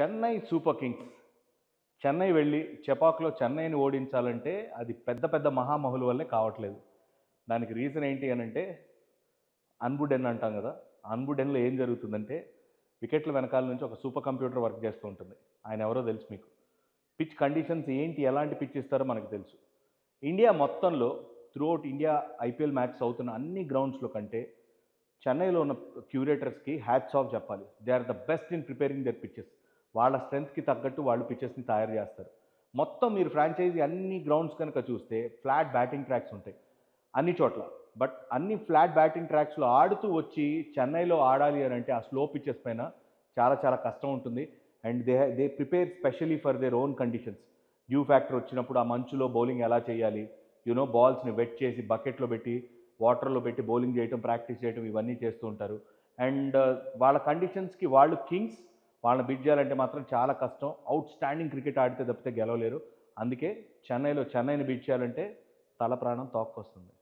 Chennai super Kings. Chennai వెళ్ళి చెపాక్లో చెన్నైని ఓడించాలంటే అది పెద్ద పెద్ద మహామహుల వల్లే కావట్లేదు. దానికి రీజన్ ఏంటి అని అంటే అన్బుడెన్ అంటాం కదా అన్బుడెన్లో ఏం జరుగుతుందంటే వికెట్ల వెనకాల నుంచి ఒక సూపర్ కంప్యూటర్ వర్క్ చేస్తూ ఉంటుంది. ఆయన ఎవరో తెలుసు మీకు. పిచ్ కండిషన్స్ ఏంటి ఎలాంటి పిచ్ ఇస్తారో మనకు తెలుసు. ఇండియా మొత్తంలో త్రూఅవుట్ ఇండియా ఐపీఎల్ మ్యాచ్ అవుతున్న అన్ని గ్రౌండ్స్లో కంటే చెన్నైలో ఉన్న క్యూరేటర్స్కి హ్యాట్స్ ఆఫ్ చెప్పాలి. They are the best in preparing their pitches వాళ్ళ స్ట్రెంత్కి తగ్గట్టు వాళ్ళు పిచ్చెస్ని తయారు చేస్తారు. మొత్తం మీరు ఫ్రాంచైజీ అన్ని గ్రౌండ్స్ కనుక చూస్తే ఫ్లాట్ బ్యాటింగ్ ట్రాక్స్ ఉంటాయి. అన్ని చోట్ల. బట్ అన్ని ఫ్లాట్ బ్యాటింగ్ ట్రాక్స్లో ఆడుతూ వచ్చి చెన్నైలో ఆడాలి అని అంటే ఆ స్లో పిచ్చెస్ పైన చాలా చాలా కష్టం ఉంటుంది. And they they prepare specially for their own conditions. Dew factor వచ్చినప్పుడు ఆ మంచులో బౌలింగ్ ఎలా చేయాలి? యూనో బాల్స్ని వెట్ చేసి బకెట్లో పెట్టి వాటర్లో పెట్టి బౌలింగ్ చేయటం ప్రాక్టీస్ చేయటం ఇవన్నీ చేస్తూ ఉంటారు. అండ్ వాళ్ళ కండిషన్స్కి వాళ్ళు కింగ్స్ వాళ్ళని బిట్ చేయాలంటే మాత్రం చాలా కష్టం. అవుట్ స్టాండింగ్ క్రికెట్ ఆడితే తప్పితే గెలవలేరు. అందుకే చెన్నైలో చెన్నైని బీట్ చేయాలంటే తల ప్రాణం తోక్కొస్తుంది.